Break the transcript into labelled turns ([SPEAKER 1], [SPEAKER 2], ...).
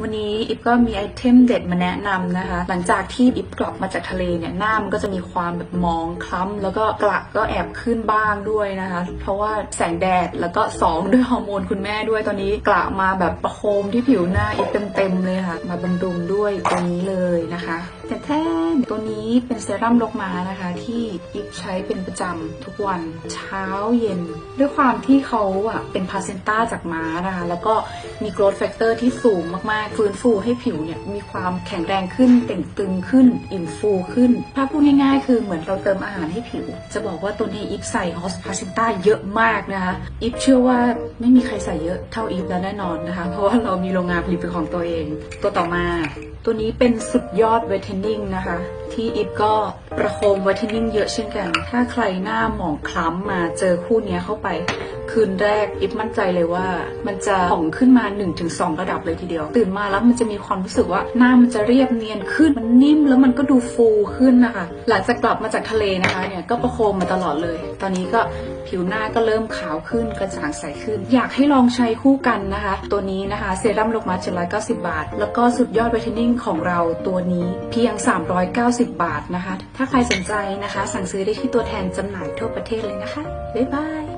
[SPEAKER 1] วันนี้อิฟก็มีไอเทมเด็ดมาแนะนำนะคะ หลังจากที่อิฟกลับมาจากทะเลเนี่ยหน้ามันก็จะมีความแบบมองคล้ำแล้วก็กระก็แอบขึ้นบ้างด้วยนะคะ เพราะว่าแสงแดดแล้วก็สองด้วยฮอร์โมนคุณแม่ด้วยตอนนี้กระมาแบบประโคมที่ผิวหน้าอิฟเต็มๆเลยค่ะ มาบำรุง ด้วยตัวนี้เลยนะคะแต่แท้ตัวนี้เป็นเซรั่มลกมานะคะ ที่อิฟใช้เป็นประจำทุกวันเช้าเย็น ด้วยความที่เขาอะเป็นพาเซนต้าจากม้านะคะแล้วก็มี growth factor ที่สูงมากๆ ฟื้นฟูให้ผิวเนี่ยมีความแข็งแรงขึ้นเต่งตึงขึ้น อิ่มฟูขึ้น ถ้าพูดง่ายๆ คือเหมือนเราเติมอาหารให้ผิว จะบอกว่าตัวนี้อิฟใส่ฮอสพาเซนต้าเยอะมากนะคะอิฟเชื่อว่าไม่มีใครใส่เยอะเท่าอิฟแล้วแน่นอนนะคะ เพราะว่าเรามีโรงงานผลิตเป็นของตัวเอง ตัวต่อมาตัวนี้เป็นสุดยอดเวทเทนนิ่งนะคะ ที่อิฟก็ประโคมเวทเทนนิ่งเยอะเช่นกัน ถ้าใครหน้าหมองคล้ำมาเจอคู่นี้เข้าไป คืนแรกอิฟมั่นใจเลยว่า มันจะผ่องขึ้นมา 1-2 ระดับเลยทีเดียว ตื่นมาแล้วมันจะมีความรู้สึกว่าหน้ามันจะเรียบเนียนขึ้นมันนิ่มแล้วมันก็ดูฟูขึ้นนะคะ หลังจากกลับมาจากทะเลนะคะเนี่ยก็ประโคมมาตลอดเลย ตอนนี้ก็ผิวหน้าก็เริ่มขาวขึ้นกระจ่างใสขึ้น อยากให้ลองใช้คู่กันนะคะ ตัวนี้นะคะเซรั่มโลมา790 บาท แล้วก็สุดยอดไวท์เทนนิ่งของเราตัวนี้เพียง 390 บาทนะคะ ถ้าใครสนใจนะคะ สั่งซื้อได้ที่ตัวแทนจำหน่ายทั่วประเทศเลยนะคะ บ๊ายบาย